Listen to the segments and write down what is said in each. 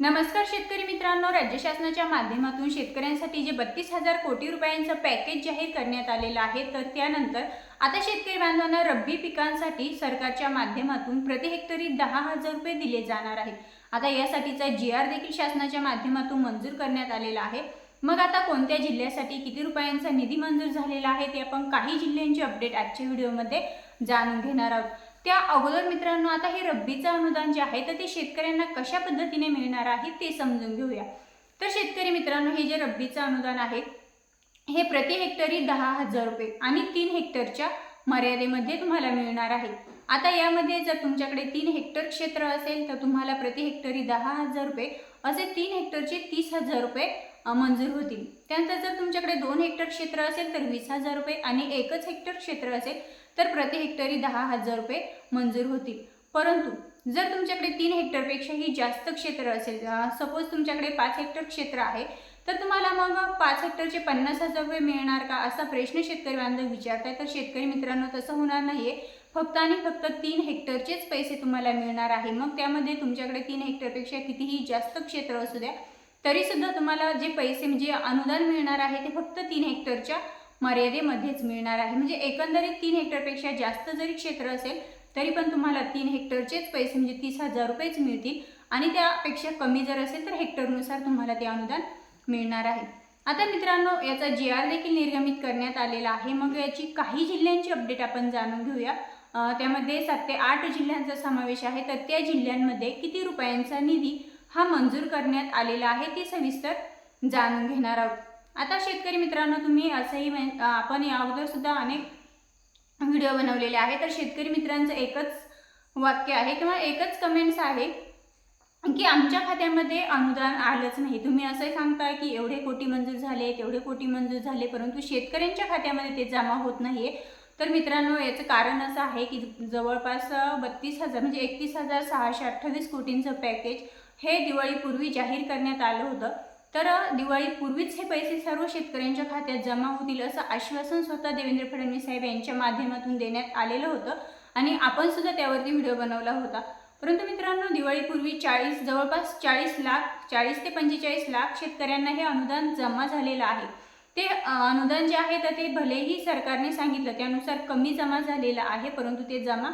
नमस्कार शेतकरी मित्रांनो राज्य शासनाच्या माध्यमातून शेतकऱ्यांसाठी जे बत्तीस हजार कोटी रुपयांचं पॅकेज जाहीर करण्यात आलेलं आहे तर त्यानंतर आता शेतकरी बांधवांना रब्बी पिकांसाठी सरकारच्या माध्यमातून प्रति हेक्टरी दहा हजार रुपये दिले जाणार आहेत. आता यासाठीचा जी आर देखील शासनाच्या माध्यमातून मंजूर करण्यात आलेला आहे. मग आता कोणत्या जिल्ह्यासाठी किती रुपयांचा निधी मंजूर झालेला आहे ते आपण काही जिल्ह्यांची अपडेट आजच्या व्हिडिओमध्ये जाणून घेणार आहोत. त्या अगोदर मित्रांनो आता हे रब्बीचं अनुदान जे आहे तर ते शेतकऱ्यांना कशा पद्धतीने मिळणार आहे ते समजून घेऊया. तर शेतकरी मित्रांनो हे जे रब्बीचं अनुदान आहे हे प्रति हेक्टरी दहा हजार रुपये आणि तीन हेक्टरच्या मर्यादेमध्ये तुम्हाला मिळणार आहे. आता यामध्ये जर तुमच्याकडे तीन हेक्टर क्षेत्र असेल तर तुम्हाला प्रति हेक्टरी दहा हजार रुपये असे तीन हेक्टरचे तीस हजार रुपये मंजूर होतील. त्यानंतर जर तुमच्याकडे दोन हेक्टर क्षेत्र असेल तर वीस हजार रुपये आणि एकच हेक्टर क्षेत्र असेल तर प्रति हेक्टरी दहा हजार रुपये मंजूर होतील. परंतु जर तुमच्याकडे तीन हेक्टरपेक्षाही जास्त क्षेत्र असेल सपोज तुमच्याकडे पाच हेक्टर क्षेत्र आहे तर तुम्हाला मग पाच हेक्टरचे पन्नास हजार रुपये मिळणार का? असा प्रश्न शेतकरी बांधव विचारताय. तर शेतकरी मित्रांनो तसं होणार नाही आहे फक्त आणि फक्त तीन हेक्टरचेच पैसे तुम्हाला मिळणार आहे. मग त्यामध्ये तुमच्याकडे तीन हेक्टरपेक्षा कितीही जास्त क्षेत्र असू द्या तरी सुद्धा तुम्हाला जे पैसे म्हणजे अनुदान मिळणार आहे ते फक्त तीन हेक्टरच्या मर्यादेमध्येच मिळणार आहे. म्हणजे एकंदरीत तीन हेक्टरपेक्षा जास्त जरी क्षेत्र असेल तरी पण तुम्हाला तीन हेक्टरचेच पैसे म्हणजे तीस हजार रुपयेच मिळतील. आणि त्यापेक्षा कमी जर असेल तर हेक्टरनुसार तुम्हाला ते अनुदान मिळणार आहे. आता मित्रांनो याचा जी आर देखील निर्गमित करण्यात आलेला आहे. मग याची काही जिल्ह्यांची अपडेट आपण जाणून घेऊया. त्यामध्ये सात ते आठ जिल्ह्यांचा समावेश आहे. तर त्या जिल्ह्यांमध्ये किती रुपयांचा निधी हा मंजूर करण्यात आलेला आहे ते सविस्तर जाणून घेणार आहोत. आता शेतकरी मित्रांनो तुम्ही असंही आपण या अगोदरसुद्धा अनेक व्हिडिओ बनवलेले आहे तर शेतकरी मित्रांचं एकच वाक्य आहे किंवा एकच कमेंट्स आहे की आमच्या खात्यामध्ये अनुदान आलंच नाही. तुम्ही असंही सांगताय की एवढे कोटी मंजूर झाले तेवढे कोटी मंजूर झाले परंतु शेतकऱ्यांच्या खात्यामध्ये ते जमा होत नाहीये. तर मित्रांनो याचं कारण असं आहे की जवळपास बत्तीस हजार म्हणजे एकतीस हजार सहाशे अठ्ठावीस कोटींचं पॅकेज हे दिवाळीपूर्वी जाहीर करण्यात आलं होतं. तर दिवाळीपूर्वीच हे पैसे सर्व शेतकऱ्यांच्या खात्यात जमा होतील असं आश्वासन स्वतः देवेंद्र फडणवीस साहेब यांच्या माध्यमातून देण्यात आलेलं होतं आणि आपण सुद्धा त्यावरती व्हिडिओ बनवला होता. परंतु मित्रांनो दिवाळीपूर्वी चाळीस जवळपास चाळीस लाख चाळीस ते पंचेचाळीस लाख शेतकऱ्यांना हे अनुदान जमा झालेलं आहे. ते अनुदान जे आहे तर ते भलेही सरकारने सांगितलं त्यानुसार कमी जमा झालेलं आहे परंतु ते जमा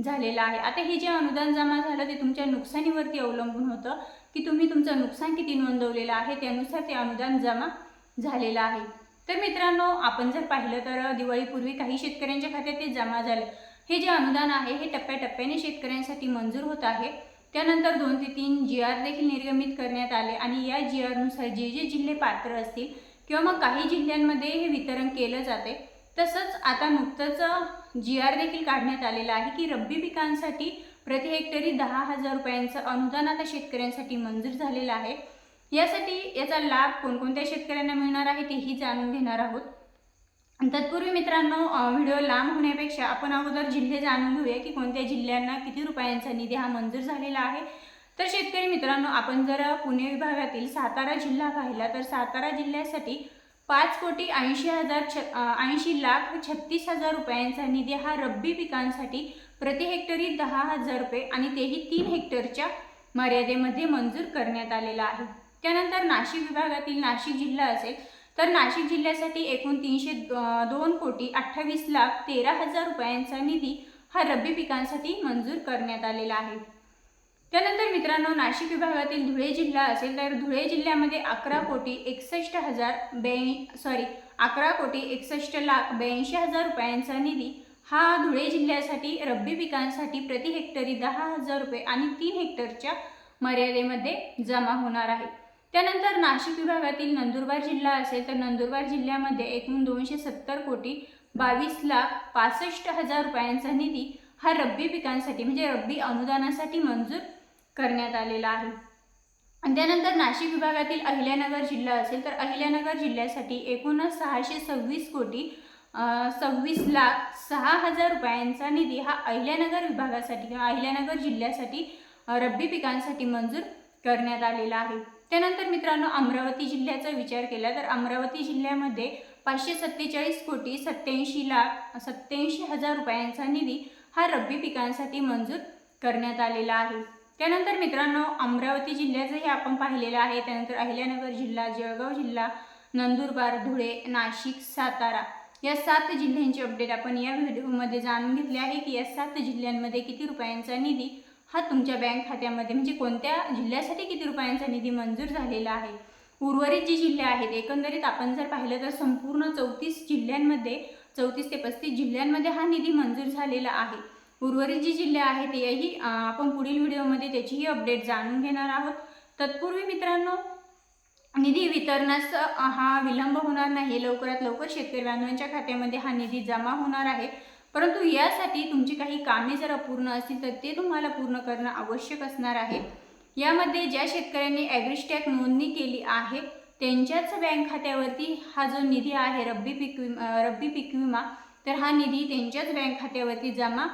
झालेलं आहे. आता हे जे अनुदान जमा झालं ते तुमच्या नुकसानीवरती अवलंबून होतं की तुम्ही तुमचं नुकसान किती नोंदवलेलं आहे त्यानुसार ते अनुदान जमा झालेलं आहे. तर मित्रांनो आपण जर पाहिलं तर दिवाळीपूर्वी काही शेतकऱ्यांच्या खात्यात ते जमा झालं. हे जे अनुदान आहे हे टप्प्याटप्प्याने शेतकऱ्यांसाठी मंजूर होत आहे. त्यानंतर दोन ते तीन जी आर देखील निर्गमित करण्यात आले आणि या जी आरनुसार जे जे जिल्हे पात्र असतील किंवा मग काही जिल्ह्यांमध्ये हे वितरण केलं जाते. तसंच आता नुकतंच जी आर देखील काढण्यात आलेलं आहे की रब्बी पिकांसाठी प्रति हेक्टरी दहा हजार रुपयांचं अनुदान आता शेतकऱ्यांसाठी मंजूर झालेलं आहे. यासाठी याचा लाभ कोणकोणत्या शेतकऱ्यांना मिळणार आहे तेही जाणून घेणार आहोत. तत्पूर्वी मित्रांनो व्हिडिओ लांब होण्यापेक्षा आपण अगोदर जिल्हे जाणून घेऊया की कोणत्या जिल्ह्यांना किती रुपयांचा निधी हा मंजूर झालेला आहे. तर शेतकरी मित्रांनो आपण जर पुणे विभागातील सातारा जिल्हा पाहिला तर सातारा जिल्ह्यासाठी पाच कोटी ऐंशी हजार छ ऐंशी लाख छत्तीस हजार रुपयांचा निधी हा रब्बी पिकांसाठी प्रति हेक्टरी दहा हजार रुपये आणि तेही तीन हेक्टरच्या मर्यादेमध्ये मंजूर करण्यात आलेला आहे. त्यानंतर नाशिक विभागातील नाशिक जिल्हा असेल तर नाशिक जिल्ह्यासाठी एकूण तीनशे दोन कोटी अठ्ठावीस लाख तेरा हजार रुपयांचा निधी हा रब्बी पिकांसाठी मंजूर करण्यात आलेला आहे. त्यानंतर मित्रांनो नाशिक विभागातील धुळे जिल्हा असेल तर धुळे जिल्ह्यामध्ये अकरा कोटी एकसष्ट हजार ब्याऐं सॉरी अकरा कोटी एकसष्ट लाख ब्याऐंशी हजार रुपयांचा निधी हा धुळे जिल्ह्यासाठी रब्बी पिकांसाठी प्रति हेक्टरी दहा हजार रुपये आणि तीन हेक्टरच्या मर्यादेमध्ये जमा होणार आहे. त्यानंतर नाशिक विभागातील नंदुरबार जिल्हा असेल तर नंदुरबार जिल्ह्यामध्ये एकूण दोनशे सत्तर कोटी बावीस लाख पासष्ट हजार रुपयांचा निधी हा रब्बी पिकांसाठी म्हणजे रब्बी अनुदानासाठी मंजूर करण्यात आलेला आहे. आणि त्यानंतर नाशिक विभागातील अहिल्यानगर जिल्हा असेल तर अहिल्यानगर जिल्ह्यासाठी एकूणच सहाशे सव्वीस कोटी सव्वीस लाख सहा हजार रुपयांचा निधी हा अहिल्यानगर विभागासाठी किंवा अहिल्यानगर जिल्ह्यासाठी रब्बी पिकांसाठी मंजूर करण्यात आलेला आहे. त्यानंतर मित्रांनो अमरावती जिल्ह्याचा विचार केला तर अमरावती जिल्ह्यामध्ये पाचशे सत्तेचाळीस कोटी सत्याऐंशी लाख सत्त्याऐंशी हजार रुपयांचा निधी हा रब्बी पिकांसाठी मंजूर करण्यात आलेला आहे. त्यानंतर मित्रांनो अमरावती जिल्ह्याचंही आपण पाहिलेलं आहे. त्यानंतर अहिल्यानगर जिल्हा जळगाव जिल्हा नंदुरबार धुळे नाशिक सातारा या सात जिल्ह्यांची अपडेट आपण या व्हिडिओमध्ये जाणून घेतले आहे की या सात जिल्ह्यांमध्ये किती रुपयांचा निधी हा तुमच्या बँक खात्यामध्ये म्हणजे कोणत्या जिल्ह्यासाठी किती रुपयांचा निधी मंजूर झालेला आहे? उर्वरित जी जिल्हे आहेत एकंदरीत आपण जर पाहिलं तर संपूर्ण चौतीस जिल्ह्यांमध्ये चौतीस ते पस्तीस जिल्ह्यांमध्ये हा निधी मंजूर झालेला आहे. उर्वरित जी जिल्हे आहेत याही आपण पुढील व्हिडिओमध्ये त्याचीही अपडेट जाणून घेणार आहोत. तत्पूर्वी मित्रांनो निधी वितरणास हा विलंब होणार नाही. लवकरात लवकर शेतकरी बांधवांच्या खात्यामध्ये हा निधी जमा होणार आहे. परंतु यासाठी तुमची काही कामे जर अपूर्ण असतील तर ते तुम्हाला पूर्ण करणं आवश्यक असणार आहे. यामध्ये ज्या शेतकऱ्यांनी ॲग्रिस्टॅक नोंदणी केली आहे त्यांच्याच बँक खात्यावरती हा जो निधी आहे रब्बी पीक विमा रब्बी पीक विमा तर हा निधी त्यांच्याच बँक खात्यावरती जमा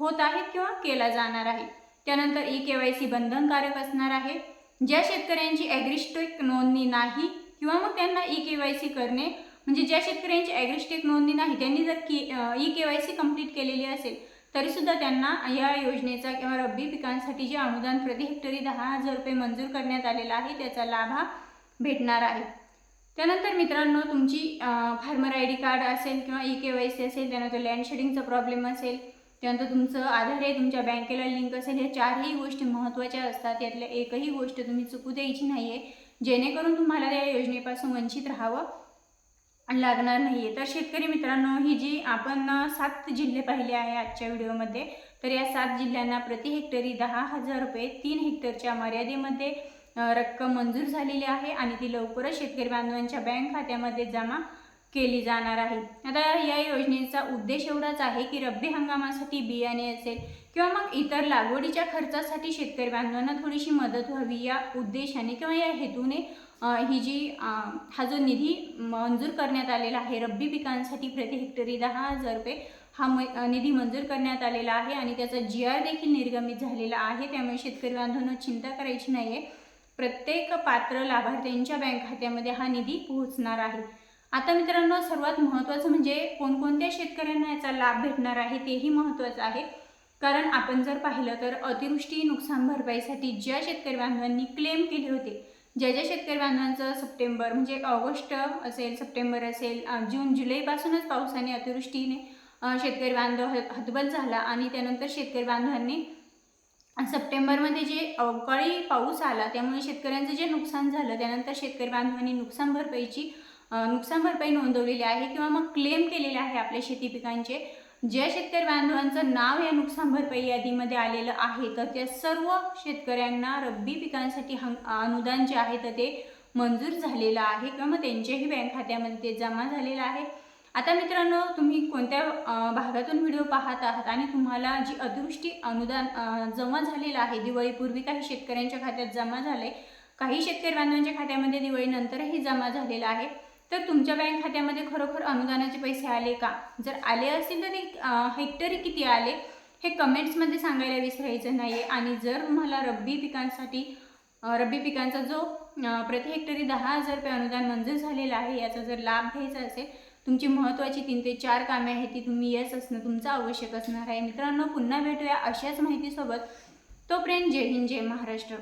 होत आहे किंवा केला जाणार आहे. त्यानंतर ई के वाय सी बंधनकारक असणार आहे. ज्या शेतकऱ्यांची ॲग्रिस्टिक नोंदणी नाही किंवा मग त्यांना ई के वाय सी करणे म्हणजे ज्या शेतकऱ्यांची ॲग्रिस्टिक नोंदणी नाही त्यांनी जर की E K Y C complete केलेली असेल तरीसुद्धा त्यांना या योजनेचा किंवा रब्बी पिकांसाठी जे अनुदान प्रति हेक्टरी दहा हजार रुपये मंजूर करण्यात आलेला आहे त्याचा लाभ हा भेटणार आहे. त्यानंतर मित्रांनो तुमची फार्मर आय डी कार्ड असेल किंवा ई के वाय सी असेल त्यानंतर लँड शेडिंगचा प्रॉब्लेम असेल त्यानंतर तुमचं आधार आहे तुमच्या बँकेला लिंक असेल ह्या चारही गोष्टी महत्त्वाच्या असतात. यातल्या एकही गोष्ट तुम्ही चुकू द्यायची नाही आहे जेणेकरून तुम्हाला त्या योजनेपासून वंचित राहावं लागणार नाही आहे तर शेतकरी मित्रांनो ही जी आपण सात जिल्हे पाहिले आहे आजच्या व्हिडिओमध्ये तर या सात जिल्ह्यांना प्रति हेक्टरी दहा हजार रुपये तीन हेक्टरच्या मर्यादेमध्ये रक्कम मंजूर झालेली आहे आणि ती लवकरच शेतकरी बांधवांच्या बँक खात्यामध्ये जमा केली जाणार आहे. आता या योजनेचा उद्देश एवढाच आहे की रब्बी हंगामासाठी बियाणे असेल किंवा मग इतर लागवडीच्या खर्चासाठी शेतकरी बांधवांना थोडीशी मदत व्हावी या उद्देशाने किंवा या हेतूने ही जी हा जो निधी मंजूर करण्यात आलेला आहे रब्बी पिकांसाठी प्रति हेक्टरी दहा हजार रुपये हा म निधी मंजूर करण्यात आलेला आहे आणि त्याचा जी आर देखील निर्गमित झालेला आहे. त्यामुळे शेतकरी बांधवांना चिंता करायची नाही आहे प्रत्येक पात्र लाभार्थ्यांच्या बँक खात्यामध्ये हा निधी पोहोचणार आहे. आता मित्रांनो सर्वात महत्त्वाचं म्हणजे कोणकोणत्या शेतकऱ्यांना याचा लाभ भेटणार आहे तेही महत्त्वाचं आहे. कारण आपण जर पाहिलं तर अतिवृष्टी नुकसान भरपाईसाठी ज्या शेतकरी बांधवांनी क्लेम केले होते ज्या ज्या शेतकरी बांधवांचं सप्टेंबर म्हणजे ऑगस्ट असेल सप्टेंबर असेल जून जुलैपासूनच पावसाने अतिवृष्टीने शेतकरी बांधव हतबल झाला आणि त्यानंतर शेतकरी बांधवांनी सप्टेंबरमध्ये जे अवकाळी पाऊस आला त्यामुळे शेतकऱ्यांचं जे नुकसान झालं त्यानंतर शेतकरी बांधवांनी नुकसान भरपाईची नुकसान भरपाई नोंदवलेली आहे किंवा मग क्लेम केलेले आहे आपल्या शेती पिकांचे. ज्या शेतकरी बांधवांचं नाव या नुकसान भरपाई यादीमध्ये आलेलं आहे तर त्या सर्व शेतकऱ्यांना रब्बी पिकांसाठी हंग अनुदान जे आहे तर ते मंजूर झालेलं आहे किंवा मग त्यांच्याही बँक खात्यामध्ये ते जमा झालेलं आहे. आता मित्रांनो तुम्ही कोणत्या भागातून व्हिडिओ पाहत आहात आणि तुम्हाला जी अतिवृष्टी अनुदान जमा झालेलं आहे दिवाळीपूर्वी काही शेतकऱ्यांच्या खात्यात जमा झाले काही शेतकरी बांधवांच्या खात्यामध्ये दिवाळीनंतरही जमा झालेलं आहे. तर तुमच्या बँक खात्यामध्ये खरोखर अनुदानाचे पैसे आले का? जर आले असतील तर हेक्टरी किती आले? हे कमेंट्समध्ये सांगायला विसरायचं नाही आहे आणि जर मला रब्बी पिकांसाठी रब्बी पिकांचा जो प्रति हेक्टरी दहा हजार रुपये अनुदान मंजूर झालेला आहे याचा जर लाभ घ्यायचा असेल तुमची महत्त्वाची तीन ते चार कामे आहेत ती तुम्ही येस असणं तुमचं आवश्यक असणार आहे. मित्रांनो पुन्हा भेटूया अशाच माहितीसोबत. तोपर्यंत जय हिंद जय महाराष्ट्र.